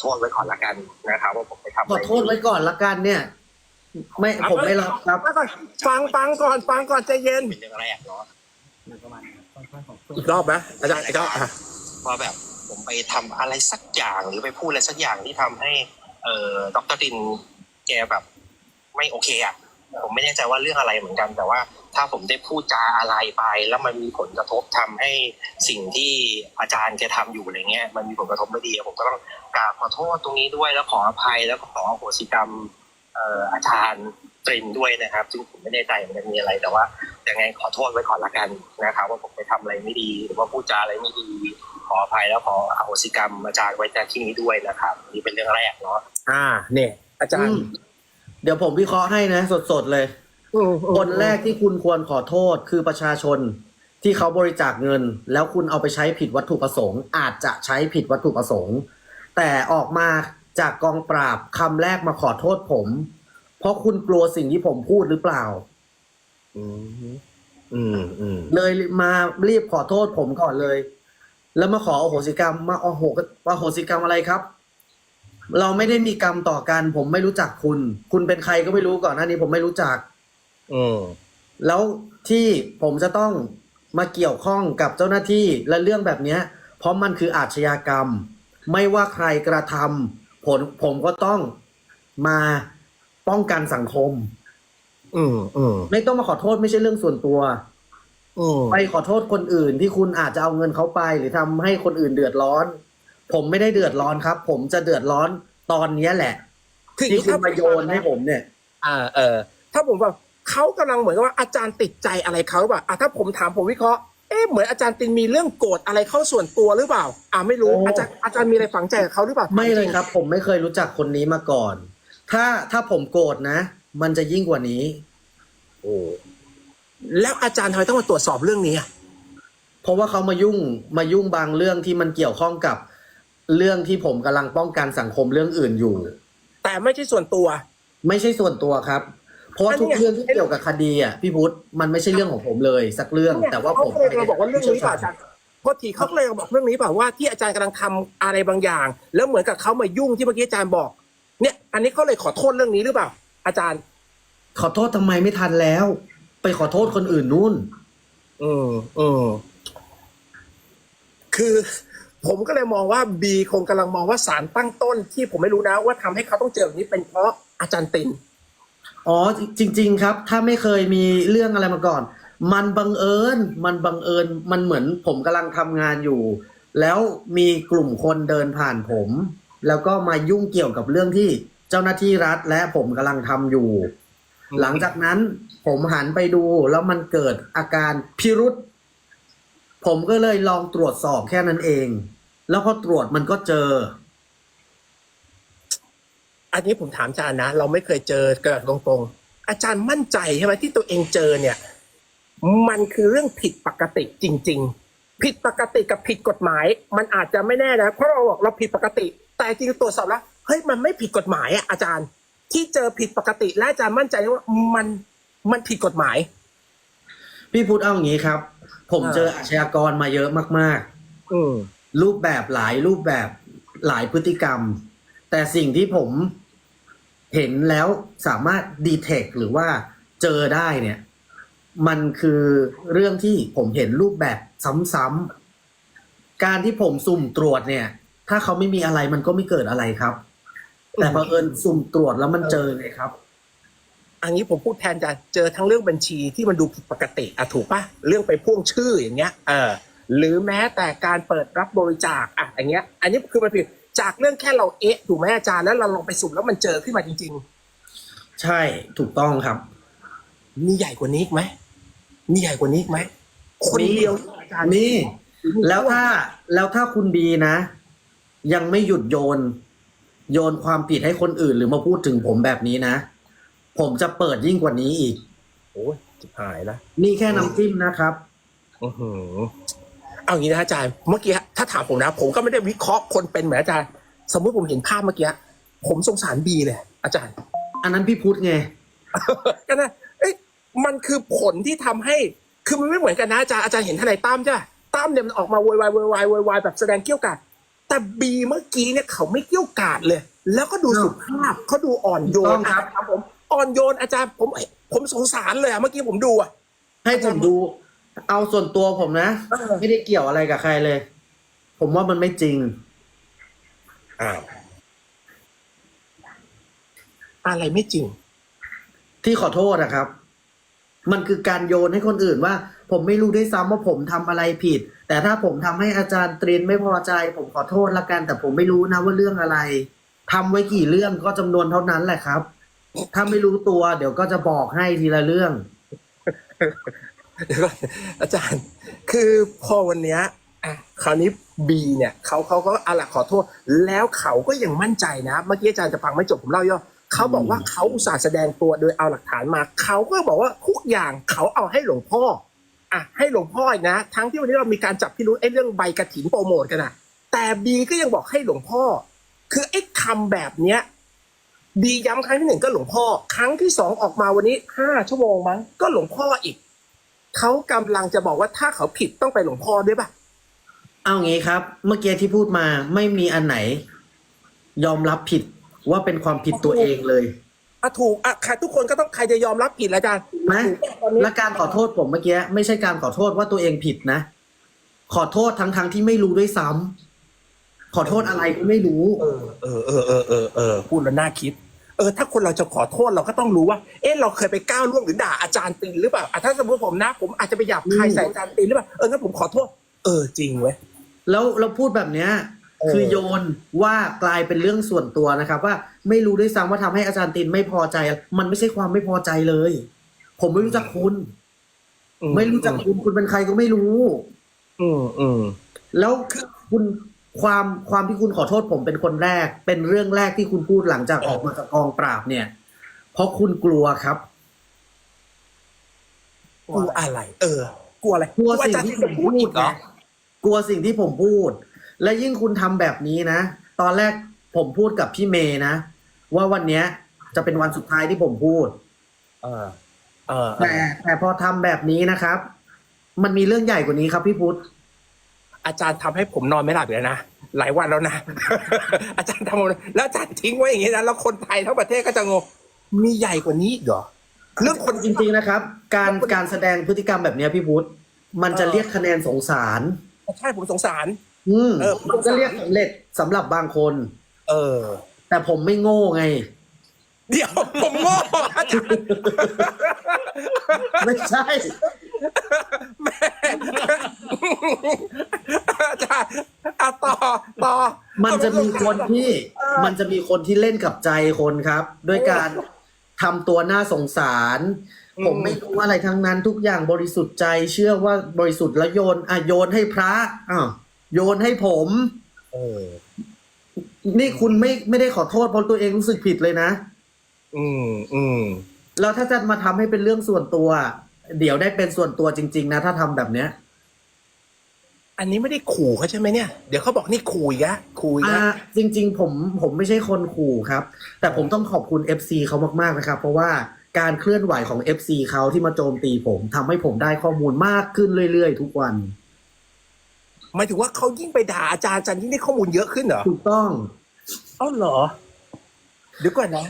โทษไว้ก่อนละกันนะครับว่าผมไปทำะขไรอโทษไว้ก่อนละกันเนี่ย ไม่ผมไม่รับครับ ฟังฟังก่อนฟังก่อนใจเย็นเป็นเรื่องแรกเนาะอีกรอบนะอาจารย์อีกรอบอะว่าแบบผมไปทำอะไรสักอย่างหรือไปพูดอะไรสักอย่างที่ทำให้ เอ่อดรดินแกแบบ ไม่โอเคอะผมไม่แน่ใจว่าเรื่องอะไรเหมือนกันแต่ว่า ถ้าผมได้พูดจาอะไรไป แล้วมันมีผลกระทบทำให้สิ่งที่อาจารย์แกทำอยู่อะไรเงี้ยมันมีผลกระทบไม่ดีอะผมก็ต้องกราบขอโทษตรงนี้ด้วยแล้วขออภัยแล้วก็ขออโหสิกรรมเอ่ออาจารย์ตรินด้วยนะครับ ซึ่งผมไม่แน่ใจมันจะมีอะไรแต่ว่ายังไงขอโทษไว้ก่อนละกันนะครับ ว่าผมไปทำอะไรไม่ดี หรือว่าพูดจาอะไรไม่ดี ขออภัยแล้วขออโหสิกรรมอาจารย์ไว้ในที่นี้ด้วยนะครับนี่เป็นเรื่องแรกเนาะอ่า เนี่ย อาจารย์อืมเดี๋ยวผมวิเคราะห์ให้นะ สดๆเลยอืมอืม คนแรกที่คุณควรขอโทษคือประชาชนที่เขาบริจาคเงิน แล้วคุณเอาไปใช้ผิดวัตถุประสงค์ อาจจะใช้ผิดวัตถุประสงค์ แต่ออกมาจากกองปราบคำแรกมาขอโทษผม เพราะคุณกลัวสิ่งที่ผมพูดหรือเปล่าอืมอืมอืมเลยมารีบขอโทษผมก่อนเลย แล้วมาขออโหสิกรรม มาอโหอโหสิกรรมอะไรครับ เราไม่ได้มีกรรมต่อกัน ผมไม่รู้จักคุณ คุณเป็นใครก็ไม่รู้ก่อนหน้านี้ผมไม่รู้จัก อืมแล้วที่ผมจะต้องมาเกี่ยวข้องกับเจ้าหน้าที่และเรื่องแบบเนี้ย เพราะมันคืออาชญากรรม ไม่ว่าใครกระทำผลผมก็ต้องมาป้องกันสังคม อืมอืมไม่ต้องมาขอโทษไม่ใช่เรื่องส่วนตัว อืมไปขอโทษคนอื่นที่คุณอาจจะเอาเงินเขาไป หรือทำให้คนอื่นเดือดร้อน ผมไม่ได้เดือดร้อนครับ ผมจะเดือดร้อนตอนเนี้ยแหละคือที่คุณถ้มาโยนให้ผมเนี่ย อ่า เออ ถ้าผมแบบ เขากำลังเหมือนกับว่าอาจารย์ติดใจอะไรเขาหรือเปล่าอะถ้าผมถามผมวิเคราะห์เอ๊ะเหมือนอาจารย์ตินมีเรื่องโกรธอะไรเข้าส่วนตัวหรือเปล่า อ่าไม่รู้โอ้อาจารย์อาจารย์มีอะไรฝังใจกับเขาหรือเปล่าไม่เลยครับ ผมไม่เคยรู้จักคนนี้มาก่อน ถ้าถ้าผมโกรธนะ มันจะยิ่งกว่านี้ โอ้แล้วอาจารย์ทำไมต้องมาตรวจสอบเรื่องนี้อะเพราะว่าเขามายุ่งมายุ่งบางเรื่องที่มันเกี่ยวข้องกับเรื่องที่ผมกำลังป้องกันสังคมเรื่องอื่นอยู่ แต่ไม่ใช่ส่วนตัว ไม่ใช่ส่วนตัวครับ เพราะว่าอันนี้ทุกเรื่องที่เกี่ยวกับคดีอะพี่พุทธมันไม่ใช่เรื่องของผมเลยสักเรื่องแต่ว่าผมเขาเลยมาบอกว่าเรื่องนี้เปล่าอาจารย์เพราะทีเขาก็เลยมาบอกเรื่องนี้เปล่าว่าที่อาจารย์กำลังทำอะไรบางอย่าง แล้วเหมือนกับเขามายุ่งที่เมื่อกี้อาจารย์บอก เนี่ย อันนี้เขาเลยขอโทษเรื่องนี้หรือเปล่า อาจารย์ ขอโทษทำไมไม่ทันแล้ว ไปขอโทษคนอื่นนู่นอืมอืมคือผมก็เลยมองว่าบีคงกำลังมองว่าสารตั้งต้นที่ผมไม่รู้นะว่าทำให้เขาต้องเจอแบบนี้เป็นเพราะอาจารย์ติน อ๋อจริง ๆ ครับ ถ้าไม่เคยมีเรื่องอะไรมาก่อน มันบังเอิญมันบังเอิญมันเหมือนผมกำลังทำงานอยู่ แล้วมีกลุ่มคนเดินผ่านผม แล้วก็มายุ่งเกี่ยวกับเรื่องที่เจ้าหน้าที่รัฐและผมกำลังทำอยู่อืมหลังจากนั้นผมหันไปดูแล้วมันเกิดอาการพิรุษผมก็เลยลองตรวจสอบแค่นั้นเอง แล้วพอตรวจมันก็เจอ อันนี้ผมถามอาจารย์นะ เราไม่เคยเจอเกิดตรงๆ อาจารย์มั่นใจใช่ไหมที่ตัวเองเจอเนี่ย มันคือเรื่องผิดปกติจริง ๆ ผิดปกติกับผิดกฎหมาย มันอาจจะไม่แน่นะเพราะเราบอกเราผิดปกติ แต่จริงๆตรวจสอบแล้วเฮ้ยมันไม่ผิดกฎหมายอะอาจารย์ ที่เจอผิดปกติและอาจารย์มั่นใจว่ามันมันผิดกฎหมาย พี่พุทธเอาอย่างนี้ครับ ผมอ่าเจออาชญากรมาเยอะมากอืมๆรูปแบบหลายรูปแบบหลายพฤติกรรม แต่สิ่งที่ผมเห็นแล้วสามารถดีเทคหรือว่าเจอได้เนี่ย มันคือเรื่องที่ผมเห็นรูปแบบซ้ำๆการที่ผมสุ่มตรวจเนี่ย ถ้าเขาไม่มีอะไรมันก็ไม่เกิดอะไรครับ แต่พอเอิญสุ่มตรวจแล้วมันเจอไงครับอันนี้ผมพูดแทนจารย์เจอทั้งเรื่องบัญชีที่มันดูผิดปกติอะถูกปะเรื่องไปพ่วงชื่ออย่างเงี้ย เออหรือแม้แต่การเปิดรับบริจาคอะอย่างเงี้ย อันนี้คือมันผิด จากเรื่องแค่เราเอ๊ะถูกไหมอาจารย์แล้วเราลองไปสุ่มแล้วมันเจอขึ้นมาจริงใช่ถูกต้องครับๆมีใหญ่กว่านี้อีกไหมมีใหญ่กว่านี้อีกไหมคนเดียวอาจารย์นี่แล้วถ้าแล้วถ้าคุณบีนะ ยังไม่หยุดโยน โยนความผิดให้คนอื่น หรือมาพูดถึงผมแบบนี้นะ ผมจะเปิดยิ่งกว่านี้อีกโอ้ยจิบหายละนี่แค่น้ำจิ้มนะครับอื้อหือเอาอย่างนี้นะอาจารย์เมื่อกี้ ถ้าถามผมนะ ผมก็ไม่ได้วิเคราะห์คนเป็นเหมือนอาจารย์ สมมุติผมเห็นภาพเมื่อกี้ ผมสงสารบีเลย อาจารย์ อันนั้นพี่พุทธไง ก็นะเอ้ยมันคือผลที่ทำให้ คือมันไม่เหมือนกันนะอาจารย์ อาจารย์เห็นทนายตั้มใช่ปะตั้มเนี่ยมันออกมาโวยวายโวยวายโวยวายแบบแสดงเกี่ยวกัดแต่บีเมื่อกี้เนี่ยเขาไม่เกี่ยวกาดเลย แล้วก็ดูสุภาพเขาดูอ่อนโยถูกต้นองครับครับผมอ่อนโยนอาจารย์ผมผมสงสารเลยอะเมื่อกี้ผมดูอะให้ผมดู เอาส่วนตัวผมนะเออไม่ได้เกี่ยวอะไรกับใครเลย ผมว่ามันไม่จริง อ้าวอะไรไม่จริง ที่ขอโทษนะครับ มันคือการโยนให้คนอื่นว่า ผมไม่รู้ด้วยซ้ำว่าผมทำอะไรผิด แต่ถ้าผมทำให้อาจารย์ตรีนไม่พอใจ ผมขอโทษละกัน แต่ผมไม่รู้นะว่าเรื่องอะไรทำไว้กี่เรื่องก็จำนวนเท่านั้นแหละครับ ถ้าไม่รู้ตัว เดี๋ยวก็จะบอกให้ทีละเรื่อง เดี๋ยวก่อนอาจารย์ คือพอวันเนี้ย อะคราวนี้บีเนี่ยเขาเขาก็อะละขอโทษ แล้วเขาก็ยังมั่นใจนะเมื่อกี้อาจารย์จะฟังไม่จบผมเล่าย่อเขาบอกว่าเขาอุตส่าห์แสดงตัวโดยเอาหลักฐานมา เขาก็บอกว่าทุกอย่างเขาเอาให้หลวงพ่ออะให้หลวงพ่ออีกนะ ทั้งที่วันนี้เรามีการจับพิรุธไอ้เรื่องใบกระถินโปรโมทกันอะแต่บีก็ยังบอกให้หลวงพ่อ คือไอ้คำแบบเนี้ยบีย้ำครั้งที่หนึ่งก็หลวงพ่อ ครั้งที่สองออกมาวันนี้ห้าชั่วโมงมั้งก็หลวงพ่ออีกเขากำลังจะบอกว่าถ้าเขาผิดต้องไปหลวงพ่อด้วยป่ะ เอางี้ครับ เมื่อกี้ที่พูดมาไม่มีอันไหน ยอมรับผิดว่าเป็นความผิดตัวเองเลยอะถูกอะใครทุกคนก็ต้องใครจะยอมรับผิดแล้วอาจารย์นะถูกป่ตอนนี้และการขอโทษผมเมื่อกี้ไม่ใช่การขอโทษว่าตัวเองผิดนะ ขอโทษทั้งทั้งๆที่ไม่รู้ด้วยซ้ำขอโทษอะไรก็ไม่รู้ เออเออเออเออเออเออพูดแล้วน่าคิด เออ ถ้าคนเราจะขอโทษเราก็ต้องรู้ว่า เอ๊ะเราเคยไปก้าวล่วงหรือด่าอาจารย์ตินหรือเปล่าอะถ้าสมมติผมนะ ผมอาจจะไปหยาบคายอืมใส่อาจารย์ตินหรือเปล่าเอองั้นผมขอโทษ เออจริงเว้ย แล้วเราพูดแบบเนี้ย เออ คือโยนว่ากลายเป็นเรื่องส่วนตัวนะครับ ว่าไม่รู้ด้วยซ้ำว่าทำให้อาจารย์ตินไม่พอใจ มันไม่ใช่ความไม่พอใจเลย ผมไม่รู้จักคุณไม่รู้จักคุณคุณเป็นใครก็ไม่รู้ อืมอืมแล้วคุณความความที่คุณขอโทษผมเป็นคนแรก เป็นเรื่องแรกที่คุณพูดหลังจากออกมาจากกองปราบเนี่ย เพราะคุณกลัวครับกลัวอะไร เออ กลัวอะไรกลัวอาสิ่งจารย์ที่ตินผจะมพูพูดดอีกเหรอนะกลัวสิ่งที่ผมพูด และยิ่งคุณทำแบบนี้นะ ตอนแรกผมพูดกับพี่เมย์นะ ว่าวันเนี้ยจะเป็นวันสุดท้ายที่ผมพูด เออ เออเอแต่อแต่พอทำแบบนี้นะครับ มันมีเรื่องใหญ่กว่านี้ครับพี่พุทธอาจารย์ทำให้ผมนอนไม่หลับเลยนะหลายวันแล้วนะ อาจารย์ทำแล้วอาจารย์ทิ้งไว้อย่างนี้นะแล้วคนไทยทั้งประเทศก็จะงงมีใหญ่กว่านี้อีกเหรอ เรื่องคนจริงๆนะครับ การการแสดงพฤติกรรมแบบเนี้ยพี่พุทธมันจะเรียกคะแนนสงสาร ใช่ผมสงสาร อืมเออ มันก็เรียกสำเร็จสำหรับบางคน เออ แต่ผมไม่โง่ไง เดี๋ยวผมโง่อาจารย์ไม่ใช่ แม่อาจารย์อะต่อต่อมันจะมีคนที่เออมันจะมีคนที่เล่นกับใจคนครับ ด้วยการ ทำตัวน่าสงสารอืมผมไม่รู้อะไรทั้งนั้นทุกอย่างบริสุทธิ์ใจ เชื่อว่าบริสุทธิ์แล้วโยนอะโยนให้พระอ้าวโยนให้ผมเออนี่คุณไม่ไม่ได้ขอโทษเพราะตัวเองรู้สึกผิดเลยนะ อืมอืมแล้วถ้าจะมาทำให้เป็นเรื่องส่วนตัว เดี๋ยวได้เป็นส่วนตัวจริง ๆ นะ ถ้าทำแบบเนี้ย อันนี้ไม่ได้ขู่เขาใช่ไหมเนี่ย เดี๋ยวเขาบอกนี่ขู่อีกแล้วขู่อีกอ่าแล้วจริง ๆ ผมผมไม่ใช่คนขู่ครับ แต่ผมต้องขอบคุณ FC เขามากๆนะครับ เพราะว่าการเคลื่อนไหวของ FC เขาที่มาโจมตีผมทำให้ผมได้ข้อมูลมากขึ้นเรื่อยๆ ทุกวัน หมายถึงว่าเขายิ่งไปด่าอาจารย์อาจารย์ยิ่งได้ข้อมูลเยอะขึ้นเหรอถูกต้อง เอ้าเหรอ เดี๋ยวก่อนนะ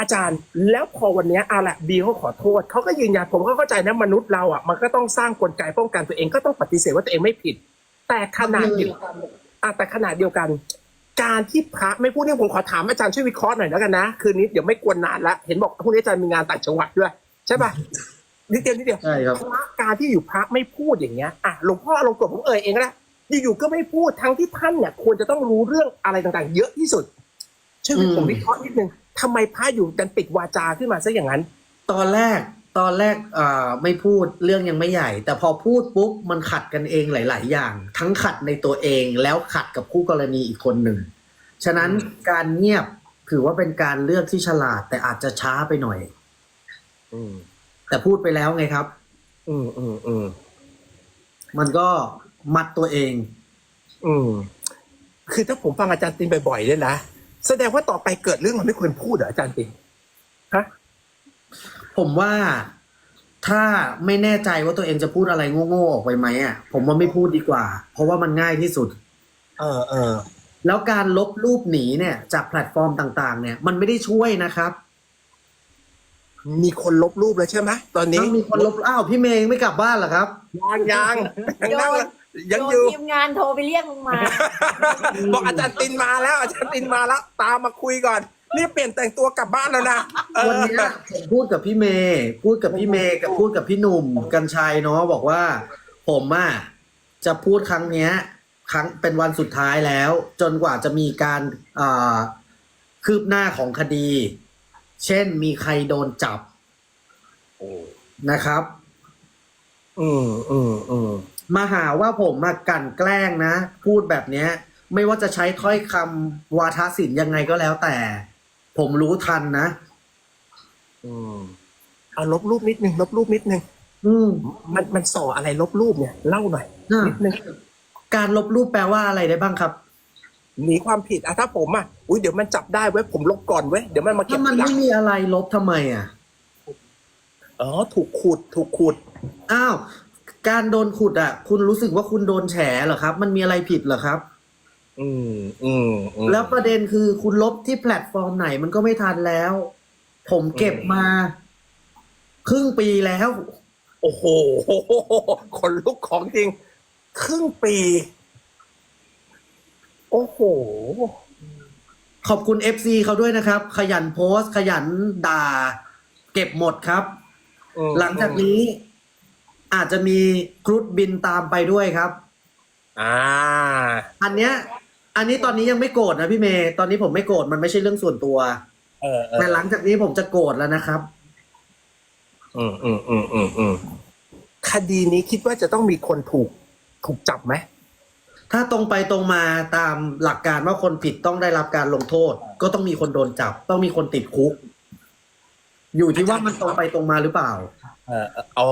อาจารย์แล้วพอวันเนี้ยเอาละบีเขาขอโทษเขาก็ยืนยันผมก็เข้าใจนะมนุษย์เราอะมันก็ต้องสร้างกลไกป้องกันตัวเองก็ต้องปฏิเสธว่าตัวเองไม่ผิด แต่ขนาดเดียวกันอะแต่ขนาดเดียวกัน การที่พระไม่พูดเนี่ยผมขอถามอาจารย์ช่วยวิเคราะห์หน่อยแล้วกันนะคืนนี้เดี๋ยวไม่กวนนานละเห็นบอกพรุ่งนี้อาจารย์มีงานต่างจังหวัดด้วย ใช่ป่ะนิดเดียวนิดเดียวใช่ครับพระการที่อยู่พระไม่พูดอย่างเงี้ยอะหลวงพ่อลงกฎผมเอ่ยเองก็ได้อยู่ๆก็ไม่พูดทั้งที่ท่านเนี่ยควรจะต้องรู้เรื่องอะไรต่างๆ เยอะที่สุดช่วยอืมผมวิเคราะห์นิดนึงทำไมพระอยู่กันปิดวาจาขึ้นมาซะอย่างนั้น ตอนแรก ตอนแรกอ่าไม่พูดเรื่องยังไม่ใหญ่ แต่พอพูดปุ๊บมันขัดกันเองหลาย ๆ อย่าง ทั้งขัดในตัวเองแล้วขัดกับคู่กรณีอีกคนหนึ่ง ฉะนั้นอืมการเงียบถือว่าเป็นการเลือกที่ฉลาด แต่อาจจะช้าไปหน่อย อืม แต่พูดไปแล้วไงครับ อืมอืมอืมมันก็มัดตัวเอง อืม คือถ้าผมฟังอาจารย์ตินบ่อยๆเนี่ยนะแสดงว่าต่อไปเกิดเรื่องมันไม่ควรพูดเหรออาจารย์ตินฮะ ผมว่าถ้าไม่แน่ใจว่าตัวเองจะพูดอะไรโง่ๆออกไปไหมอะผมว่าไม่พูดดีกว่า เพราะว่ามันง่ายที่สุด เออเออแล้วการลบรูปหนีเนี่ย จากแพลตฟอร์มต่าง ๆ เนี่ย มันไม่ได้ช่วยนะครับ มีคนลบรูปแล้วใช่ไหมตอนนี้ต้องมีคนลบอ้าวพี่เมย์ยังไม่กลับบ้านเหรอครับยังยังยังนั่งโดนยังโดอยู่นทีมงานโทรไปเรียกมึงมา บอกอาจารย์ตินมาแล้ว อาจารย์ตินมาแล้ว ตามมาคุยก่อน นี่เปลี่ยนแต่งตัวกลับบ้านแล้วนะเออวันเนี้ยผมพูดกับพี่เมย์พูดกับพี่เมย์กับพูดกับพี่หนุ่มกัญชัยเนาะบอกว่า ผมอะจะพูดครั้งเนี้ย ครั้งเป็นวันสุดท้ายแล้ว จนกว่าจะมีการอ่าคืบหน้าของคดี เช่นมีใครโดนจับนะครับ อืมอืมอืมมาหาว่าผมมากลั่นแกล้งนะ พูดแบบเนี้ย ไม่ว่าจะใช้ถ้อยคำวาทศิลป์ยังไงก็แล้วแต่ ผมรู้ทันนะอืมเอาลบรูปนิดนึงลบรูปนิดนึงอืมมันมันส่ออะไรลบรูปเนี่ยเล่าหน่อยอะนิดนึงการลบรูปแปลว่าอะไรได้บ้างครับ หนีความผิดอะถ้าผมอะอุ้ยเดี๋ยวมันจับได้เว้ยผมลบก่อนเว้ยเดี๋ยวมันมาเก็บถ้ามันทีหลัไม่งมีอะไรลบทำไมอะ อ๋อถูกขุดถูกขุด อ้าว การโดนขุดอะ คุณรู้สึกว่าคุณโดนแฉเหรอครับ มันมีอะไรผิดเหรอครับ อืมอืมอืม แล้วประเด็นคือคุณลบที่แพลตฟอร์มไหนมันก็ไม่ทันแล้ว ผมเก็บมา ครึ่งปีแล้ว โอ้โหคนลุกของจริง ครึ่งปี โอ้โห ขอบคุณ FC เขาด้วยนะครับ ขยันโพสต์ ขยันด่า เก็บหมดครับอืมหลังจากนี้ อาจจะมีครุฑบินตามไปด้วยครับ อ่า อันเนี้ย อันนี้ตอนนี้ยังไม่โกรธนะพี่เมย์ตอนนี้ผมไม่โกรธมันไม่ใช่เรื่องส่วนตัว เออเออแต่หลังจากนี้ผมจะโกรธแล้วนะครับ อืมอืมอืมอืมอืมคดีนี้คิดว่าจะต้องมีคนถูกถูกจับไหมถ้าตรงไปตรงมาตามหลักการว่าคนผิดต้องได้รับการลงโทษ ก็ต้องมีคนโดนจับ ต้องมีคนติดคุก อยู่ที่ว่ามันตรงไปตรงมาหรือเปล่า เออเอออ๋อ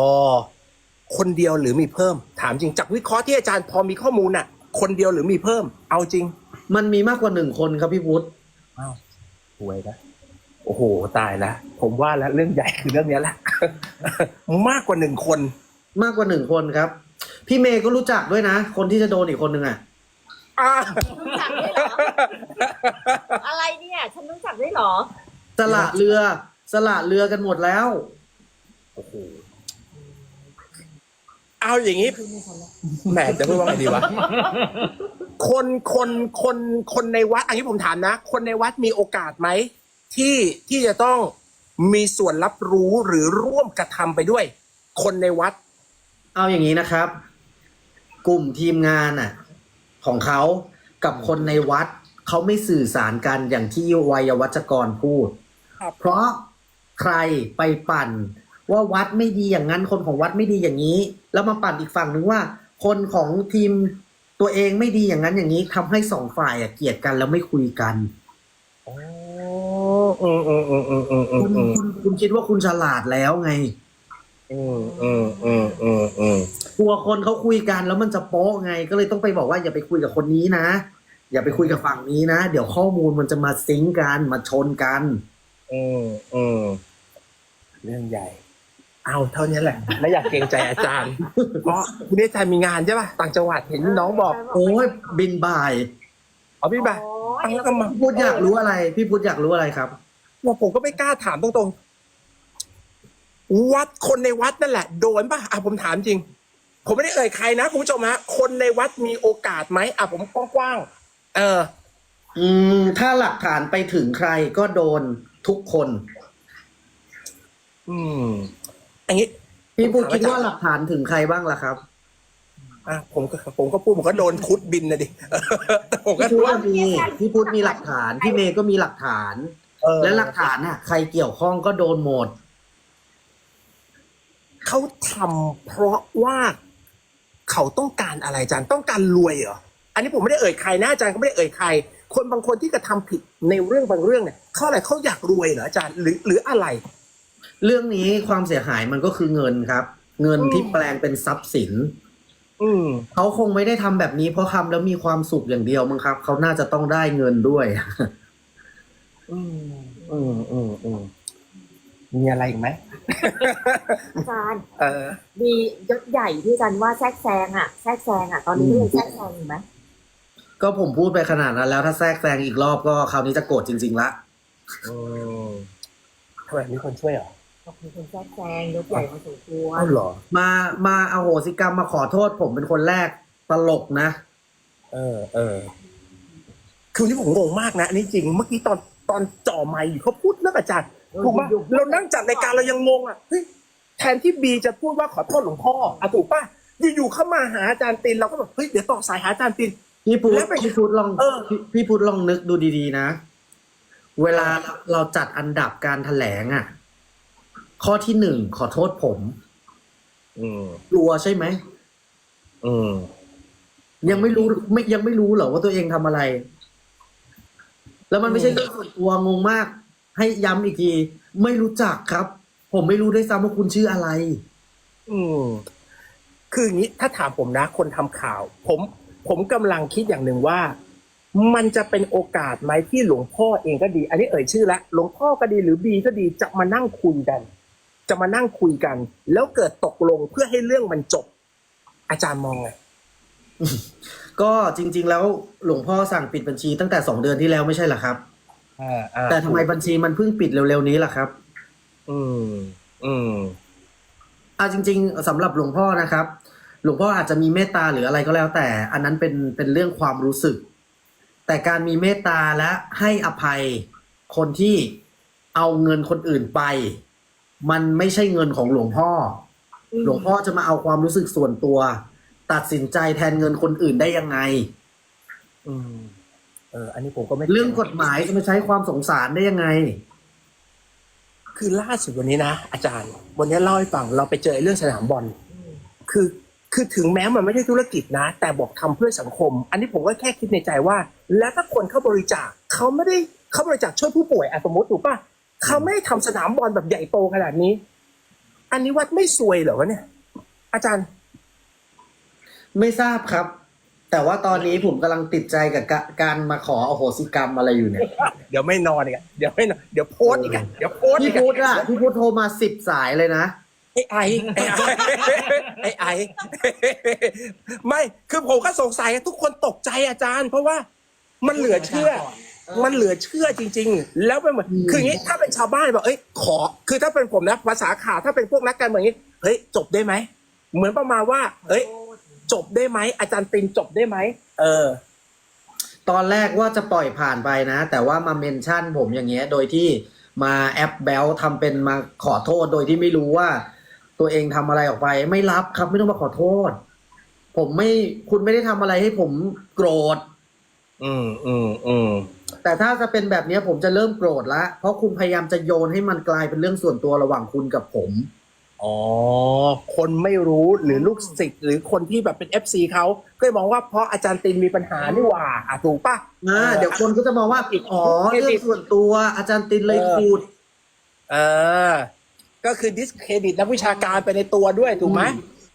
คนเดียวหรือมีเพิ่ม ถามจริงจากวิเคราะห์ที่อาจารย์พอมีข้อมูลน่ะ คนเดียวหรือมีเพิ่ม เอาจริง มันมีมากกว่าหนึ่งคนครับพี่พุทธอ้าวสวยนะโอ้โห ตายแล้วผมว่าแล้วเรื่องใหญ่คือเรื่องเนี้ยแหละ มากกว่าหนึ่งคน มากกว่าหนึ่งคนครับ พี่เมย์ก็รู้จักด้วยนะ คนที่จะโดนอีกคนหนึ่งอะ อ่ารู้จักด้วยเหรอ อะไรเนี่ย ฉันรู้จักด้วยเหรอ สละเรือ สละเรือกันหมดแล้ว โอ้โห เอาอย่างนี้แหมจะพูดว่าไงดีวะ คนคนคนคนในวัด อันนี้ผมถามนะ คนในวัดมีโอกาสไหม ที่ที่จะต้องมีส่วนรับรู้หรือร่วมกระทำไปด้วย คนในวัด เอาอย่างนี้นะครับ กลุ่มทีมงานอะ ของเขากับคนในวัดเขาไม่สื่อสารกันอย่างที่วัยวัจกรพูดครับเพราะใครไปปั่นว่าวัดไม่ดีอย่างนั้นคนของวัดไม่ดีอย่างนี้ แล้วมาปั่นอีกฝั่งนึงว่า คนของทีมตัวเองไม่ดีอย่างนั้นอย่างนี้ทำให้สองฝ่ายอะเกลียดกันแล้วไม่คุยกันอ๋ออืมอืมอืมอืมอืมอืคุมณอืมคุณคุณคิดว่าคุณฉลาดแล้วไงอืมอืมอืมอืมอืมกลัวคนเขาคุยกันแล้วมันจะโป๊ะไง ก็เลยต้องไปบอกว่าอย่าไปคุยกับคนนี้นะ อย่าไปคุยกับฝั่งนี้นะ เดี๋ยวข้อมูลมันจะมาซิงก์กันมาชนกัน อืมอืมเรื่องใหญ่ เอาเท่านี้แหละ ไม่อยากเกรงใจอาจารย์ เพราะคุณอาจารย์มีงานใช่ป่ะต่างจังหวัดเห็นน้องบอกโอ้ยบินบ่ายเอาพี่บ่าโอ้ฟังแล้วก็มาพี่พุทธอยากรู้อะไร พี่พุทธอยากรู้อะไรครับว่าผมก็ไม่กล้าถามตรงๆ วัดคนในวัดนั่นแหละ โดนป่ะอะผมถามจริง ผมไม่ได้เอ่ยใครนะคุณผู้ชมฮะคนในวัดมีโอกาสไหมอะผมกว้างๆเออ อืม ถ้าหลักฐานไปถึงใครก็โดนทุกคน อืม อันนี้พี่พุทธคิดว่าหลักฐานถึงใครบ้างล่ะครับอะผมก็ผมก็พูดผมก็โดนคุดบินนะดิแต่ผมก็พี่พุทว่าธมีพี่พุทธมีหลักฐานพี่เมย์ก็มีหลักฐาน เออและหลักฐานน่ะ ใครเกี่ยวข้องก็โดนหมด เขาทำเพราะว่าเขาต้องการอะไรอาจารย์ต้องการรวยเหรออันนี้ผมไม่ได้เอ่ยใครนะอาจารย์ก็ไม่ได้เอ่ยใคร คนบางคนที่กระทำผิดในเรื่องบางเรื่องเนี่ยเขาอะไรเขาอยากรวยเหรออาจารย์หรือหรืออะไร เรื่องนี้ความเสียหายมันก็คือเงินครับ เงินที่แปลงเป็นทรัพย์สินอืมเขาคงไม่ได้ทำแบบนี้เพราะทำแล้วมีความสุขอย่างเดียวมั้งครับ เขาน่าจะต้องได้เงินด้วย อืมอืมอืมอืมมีอะไรอีกไหมอาจารย์เออมียศใหญ่ที่อาจารย์ว่าแทรกแซงอะแทรกแซงอะตอนนี้ก็ยังแทรกแซงอยู่ไหมก็ผมพูดไปขนาดนั้นแล้วถ้าแทรกแซงอีกรอบก็คราวนี้จะโกรธจริงๆละอืม ทำไมมีคนช่วยเหรอบอกมีคนแทรกแซงยกใหญ่มาสมควรอ้าวเหรอ มามาเอาโหสิกรรมมาขอโทษผมเป็นคนแรกตลกนะ เออ เออ คือที่ผมงงมากนะอันนี้จริง เมื่อกี้ตอนตอนจ่อไมค์อยู่เขาพูดเรื่องอาจารย์ถูกไหมเรานั่งจัดรายการเรายังงงอะเฮ้ยแทนที่บีจะพูดว่าขอโทษหลวงพ่ออะถูกป่ะอยู่ๆเข้ามาหาอาจารย์ตินเราก็แบบเฮ้ยเดี๋ยวต่อสายหาอาจารย์ติน พี่พูดแล้วไป พี่พูดลองเออ พี่พี่พูดลองนึกดูดีๆนะ เวลาเราจัดอันดับการแถลงอะ ข้อที่หนึ่งขอโทษผม อืมกลัวใช่ไหมอืมยังไม่รู้ไม่ยังไม่รู้เหรอว่าตัวเองทำอะไร แล้วมันไม่ใช่เรื่องส่วนตัวงงมาก ให้ย้ำอีกที ไม่รู้จักครับ ผมไม่รู้ด้วยซ้ำว่าคุณชื่ออะไร อืมคืออย่างนี้ถ้าถามผมนะ คนทำข่าว ผม ผมกำลังคิดอย่างหนึ่งว่า มันจะเป็นโอกาสไหมที่หลวงพ่อเองก็ดี อันนี้เอ่ยชื่อละหลวงพ่อก็ดีหรือบีก็ดีจะมานั่งคุยกัน จะมานั่งคุยกัน แล้วเกิดตกลงเพื่อให้เรื่องมันจบ อาจารย์มองไงก็จริง ๆ แล้วหลวงพ่อสั่งปิดบัญชีตั้งแต่สองเดือนที่แล้วไม่ใช่เหรอครับอ่าอ่าแต่ทำไมบัญชีมันเพิ่งปิดเร็วๆนี้ล่ะครับ อืม อืมอ่าจริง ๆสำหรับหลวงพ่อนะครับ หลวงพ่ออาจจะมีเมตตาหรืออะไรก็แล้วแต่ อันนั้นเป็นเป็นเรื่องความรู้สึก แต่การมีเมตตาและให้อภัยคนที่เอาเงินคนอื่นไป มันไม่ใช่เงินของหลวงพ่ออมหลวงพ่อจะมาเอาความรู้สึกส่วนตัว ตัดสินใจแทนเงินคนอื่นได้ยังไง อืมเออ อันนี้ผมก็ไม่เรื่องกฎหมายจะมาใช้ความสงสารได้ยังไง คือล่าสุดวันนี้นะอาจารย์ วันนี้เล่าให้ฟังเราไปเจอเรื่องสนามบอลคือ คือถึงแม้มันไม่ใช่ธุรกิจนะ แต่บอกทำเพื่อสังคม อันนี้ผมก็แค่คิดในใจว่า แล้วถ้าคนเข้าบริจาคเขาไม่ได้เขาบริจาคช่วยผู้ป่วยอะสมมติถูกป่ะเขาไม่ได้ทำสนามบอลแบบใหญ่โตขนาดนี้ อันนี้วัดไม่ซวยเหรอวะเนี่ย อาจารย์ ไม่ทราบครับ แต่ว่าตอนนี้ผมกำลังติดใจกับกะการมาขออโหสิกรรมอะไรอยู่เนี่ย เดี๋ยวไม่นอนอีกอะเดี๋ยวไม่นอนเดี๋ยวโพสต์อีกอะเดี๋ยวโพสต์อีพี่กอะพุทธอะพี่พุทธโทรมาสิบสายเลยนะ ไอ้ไอ้ไอ้ไอ้ไอ้ไม่คือผมก็สงสัยทุกคนตกใจอาจารย์ เพราะว่ามันเหลือเชื่อ มันเหลือเชื่อจริง ๆ แล้วเป็นเหมือนคืออย่างนี้ถ้าเป็นชาวบ้านบอกเอ้ยขอ คือถ้าเป็นผมนะภาษาข่าวถ้าเป็นพวกนักการเมืองอย่างนี้เฮ้ยจบได้ไหมเหมือนประมาณว่า เอ้ย จบได้ไหมอาจารย์ตินจบได้ไหมเออ ตอนแรกว่าจะปล่อยผ่านไปนะ แต่ว่ามาเมนชั่นผมอย่างเงี้ย โดยที่มาแอปแบลทำเป็นมาขอโทษโดยที่ไม่รู้ว่า ตัวเองทำอะไรออกไป ไม่รับครับไม่ต้องมาขอโทษ ผมไม่คุณไม่ได้ทำอะไรให้ผมโกรธ อืมอืมอืมแต่ถ้าจะเป็นแบบเนี้ยผมจะเริ่มโกรธละเพราะคุณพยายามจะโยนให้มันกลายเป็นเรื่องส่วนตัวระหว่างคุณกับผม อ๋อ คนไม่รู้หรือลูกศิษย์หรือคนที่แบบเป็นเอฟซีเขาก็เลยมองว่าเพราะอาจารย์ตินมีปัญหานี่หว่าอะถูกปะอ่าเดี๋ยวคนก็จะมองว่าอ๋อเรื่องส่วนตัวอาจารย์ตินเลยขูด เออ ก็คือดิสเครดิตนักวิชาการไปในตัวด้วยถูกไหม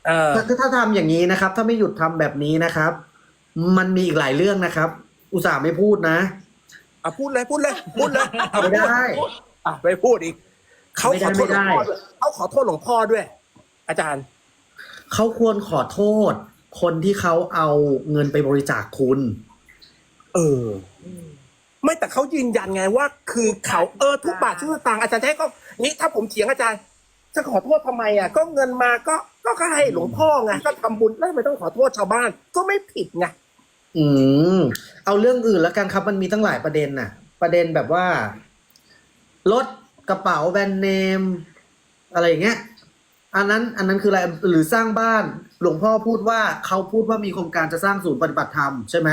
เออถ้าถ้าถ้าทำอย่างนี้นะครับ ถ้าไม่หยุดทำแบบนี้นะครับ มันมีอีกหลายเรื่องนะครับ อุตส่าห์ไม่พูดนะอะพูดเลยพูดเลยพูดเลยอะไม่ได้พูอะไม่พูดอีกเขาขอโทษหลวงพ่อไม่ได้ด้วยเขาขอโทษหลวงพ่อด้วย อาจารย์เขาควรขอโทษ คนที่เขาเอาเงินไปบริจาคคุณ เออ ไม่แต่เขายืนยันไงว่า คือเขาเออทุกบาททุกสตางค์อาจารย์แท้ก็ นี่ถ้าผมเถียงอาจารย์จะขอโทษทำไมอะ ก็เงินมาก็ก็ให้หลวงพ่อไงก็ทำบุญแล้วทำไม่ต้องขอโทษชาวบ้าน ก็ไม่ผิดไงอืมเอาเรื่องอื่นแล้วกันครับ มันมีตั้งหลายประเด็นน่ะ ประเด็นแบบว่ารถกระเป๋าแบรนด์เนม อะไรอย่างเงี้ยอันนั้น อันนั้นคืออะไรหรือสร้างบ้าน หลวงพ่อพูดว่าเขาพูดว่ามีโครงการจะสร้างศูนย์ปฏิบัติธรรมใช่ไหม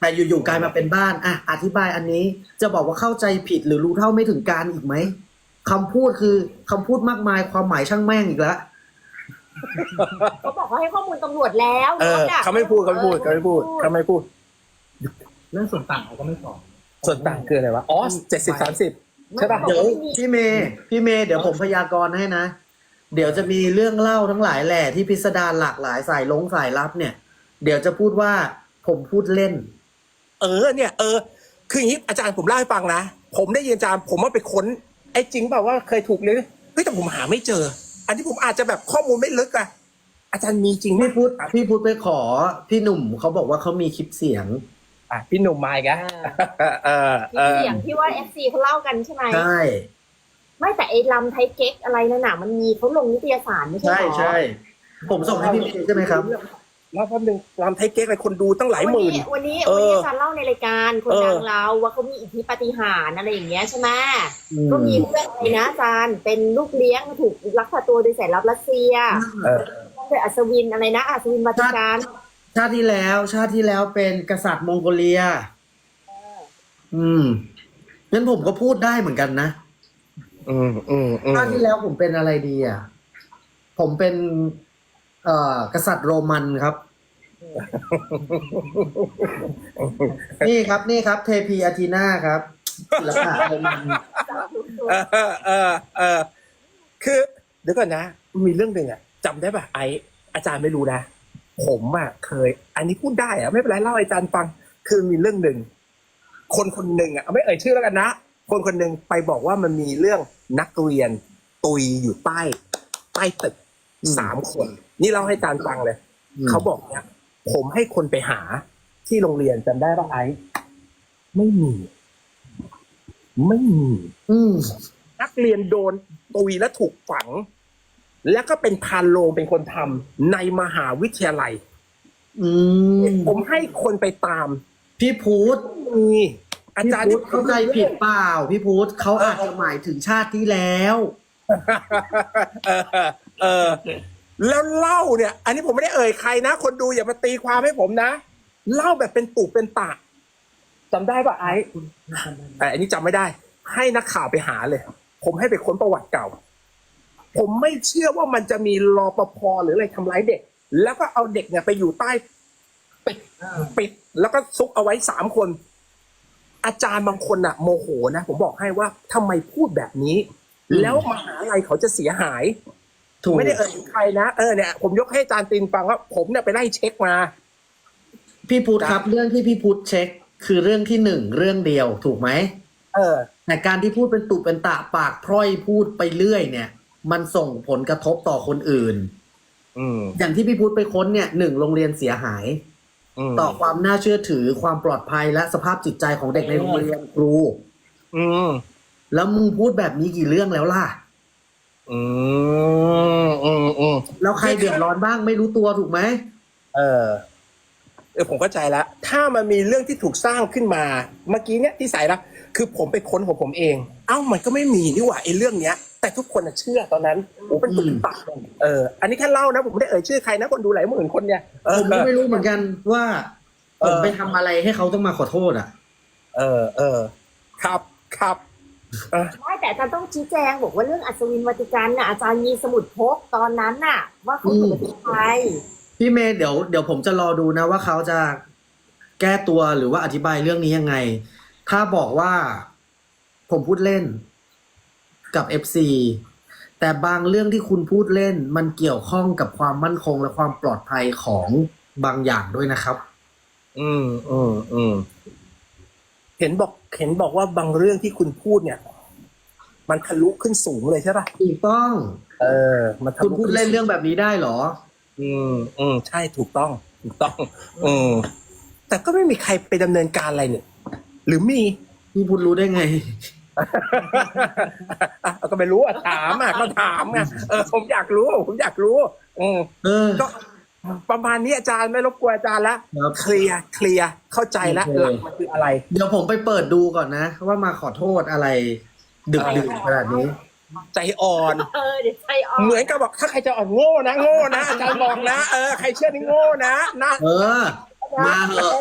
แต่อยู่ๆกลายมาเป็นบ้านอะอธิบายอันนี้จะบอกว่าเข้าใจผิดหรือรู้เท่าไม่ถึงการอีกไหม คำพูดคือคำพูดมากมายความหมายช่างแม่งอีกแล้ว เขาบอกเขาให้ข้อมูลตำรวจแล้วเออรถะเขาไม่พูดเขาไม่พูดเขาไม่พูดเขาไม่พูด เรื่องส่วนต่างเขาก็ไม่ตอบส่วนต่างคืออะไรวะ อ๋อเจ็ดสิบสามสิบใช่ปะมันเดี๋ยวบอกาไม่มีพี่เมย์พี่เมย์เดี๋ยวผมพยากรณ์ให้นะ เดี๋ยวจะมีเรื่องเล่าทั้งหลายแหล่ที่พิสดารหลากหลายสายลงสายลับเนี่ย เดี๋ยวจะพูดว่าผมพูดเล่น เออเนี่ย เออ คืออย่างนี้อาจารย์ผมเล่าให้ฟังนะ ผมได้ยินอาจารย์ผมว่าไปค้น ไอ้จริงเปล่าว่าเคยถูกเลยเฮ้ยแต่ผมหาไม่เจอ อันที่ผมอาจจะแบบข้อมูลไม่ลึกอะอาจารย์มีจริงไหมพี่พุทธพี่พุทธไปขอพี่หนุ่มเขาบอกว่าเขามีคลิปเสียงอะพี่หนุ่มมาอีกแล้วเออเอมีอเสียงที่ว่า FC เขาเล่ากันใช่ไหมใช่ไม่แต่ไอ้ลำไทยเก๊กอะไรนั่นน่ะมันมีเขาลงนิตยสารไม่ใช่ใช่เหรอใช่ผมส่งให้พี่เมย์ใช่ไหมครับ แล้วแป๊บนึงรำไทยเก๊กอะไรคนดูตั้งหลายหมื่น วันนี้เอวันอนี้อาจารย์เล่าในรายการคนเออดังเราว่าเขามีอิทธิปาฏิหาริย์อะไรอย่างเงี้ยใช่ไหมอืมก็มีเพื่อนอะไรนะอาจารย์เป็นลูกเลี้ยงถูกลักพาตัวโดยสายลับรัสเซียเออโดยอัศวินอะไรนะอัศวินวัติการชาติที่แล้ว ชาติที่แล้วเป็นกษัตริย์มองโกเลีย อืมงั้นผมก็พูดได้เหมือนกันนะอืมอืมอืมชาติที่แล้วผมเป็นอะไรดีอะ ผมเป็น เอ่อกษัตริย์โรมันครับ นี่ครับนี่ครับ เทพีอาทีนาครับศิลปะโรมันเออเออเออคือเดี๋ยวก่อนนะ มีเรื่องหนึ่งอะจำได้ป่ะไออาจารย์ไม่รู้นะ ผมอะเคย อันนี้พูดได้อะไม่เป็นไรเล่าให้อาจารย์ฟัง คือมีเรื่องหนึ่งคนคนหนึ่งอะไม่เอ่ยชื่อแล้วกันนะ คนคนหนึ่งไปบอกว่ามันมีเรื่องนักเรียน ตุยอยู่ใต้ ใต้ตึกอืมสามคน นี่เล่าให้อาจารย์ฟังเลยอืมเขาบอกเนี่ยผมให้คนไปหาที่โรงเรียนจำได้ป่ะไอซ์ไม่มี ไม่มี อืมนักเรียนโดนตุยและถูกฝัง แล้วก็เป็นพานโลงเป็นคนทำในมหาวิทยาลัยอืมผมให้คนไปตาม พี่พูดมีอาพี่จารย์พูดเข้าใจผิดเปล่า พี่พูดเขาอาจจะหมายถึงชาติที่แล้ว เออเออ แล้วเล่าเนี่ย อันนี้ผมไม่ได้เอ่ยใครนะ คนดูอย่ามาตีความให้ผมนะ เล่าแบบเป็นตุเป็นตะจำได้ป่ะไอ้แต่อันนี้จำไม่ได้ ให้นักข่าวไปหาเลย ผมให้ไปค้นประวัติเก่า ผมไม่เชื่อว่ามันจะมีรอปภหรืออะไรทำร้ายเด็ก แล้วก็เอาเด็กเนี่ยไปอยู่ใต้ปิดปิดแล้วก็ซุกเอาไว้สามคน อาจารย์บางคนอะโมโหนะ ผมบอกให้ว่าทำไมพูดแบบนี้อืมแล้วมหาลัยเขาจะเสียหาย ถูกไม่ได้เอ่ยถึงใครนะเออเนี่ยผมยกให้อาจารย์ตินฟังว่าผมเนี่ยไปไล่เช็คมา พี่พูดครับ เรื่องที่พี่พูดเช็ค คือเรื่องที่หนึ่งเรื่องเดียวถูกไหมเออแต่การที่พูดเป็นตุเป็นตะปากพร่อยพูดไปเรื่อยเนี่ย มันส่งผลกระทบต่อคนอื่น อืมอย่างที่พี่พูดไปค้นเนี่ยหนึ่งโรงเรียนเสียหาย มต่อความน่าเชื่อถือความปลอดภัยและสภาพจิตใจของเด็กในโรงเรียนครู อืมแล้วมึงพูดแบบนี้กี่เรื่องแล้วล่ะ อืมอืมอืมแล้วใครเดือดร้อนบ้างไม่รู้ตัวถูกไหมเออเออผมเข้าใจแล้ว ถ้ามันมีเรื่องที่ถูกสร้างขึ้นมา เมื่อกี้เนี่ยที่ใส่ละคือผมไปค้นของผมเอง เอ้ามันก็ไม่มีนี่หว่าไอ้เรื่องเนี้ย แต่ทุกคนน่ะเชื่อตอนนั้นโอ้เป็นตุนตักเอออันนี้แค่เล่านะ ผมไม่ได้เอ่ยชื่อใครนะคนดูหลายหมื่นคนเนี่ยเออผมก็ไม่รู้เหมือนกันว่าเอผอมไปทำอะไรให้เขาต้องมาขอโทษอะ เออเออ ครับครับเออ ไม่แต่อาจารย์ต้องชี้แจงบอกว่าเรื่องอัศวินวัติกันน่ะอาจารย์มีสมุดพกตอนนั้นน่ะ ว่าเขาถูกเป็นใครพี่เมย์เดี๋ยวเดี๋ยวผมจะรอดูนะว่าเขาจะแก้ตัวหรือว่าอธิบายเรื่องนี้ยังไง ถ้าบอกว่าผมพูดเล่นกับ FC แต่บางเรื่องที่คุณพูดเล่น มันเกี่ยวข้องกับความมั่นคงและความปลอดภัยของบางอย่างด้วยนะครับ อืมอืมอืมเห็นบอก เห็นบอกว่าบางเรื่องที่คุณพูดเนี่ย มันทะลุขึ้นสูงเลยใช่ป่ะถูกต้อง เออ มันทะคุณลุพูดขึ้เล่นสูเรื่องแบบนี้ได้เหรอ อืมอืมใช่ถูกต้อง ถูกต้อง อืมแต่ก็ไม่มีใครไปดำเนินการอะไรเนี่ย หรือมี พี่พูดรู้ได้ไง อะก็ไม่รู้อะถามอะก็ถามไงเออผมอยากรู้ ผมอยากรู้อืม เออ ก็ ประมาณนี้อาจารย์ไม่รบกวนอาจารย์แล้วครับ เคลียร์เคลียร์เข้าใจแล้วโอเคหลักมันคืออะไร เดี๋ยวผมไปเปิดดูก่อนนะ ว่ามาขอโทษอะไร ดึกดื่นขนาดนี้ ใจอ่อน เออเดี๋ยวใจอ่อนเหมือนกับบอกถ้าใครจะอ่อนโง่นะโง่นะอาจารย์บอกนะเออใครเชื่อนี่โง่นะนะเออ มาเหอะ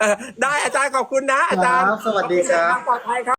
เออได้อาจารย์ขอบคุณนะอาจารย์ครับสวัสดีครับปลอดภัยครับ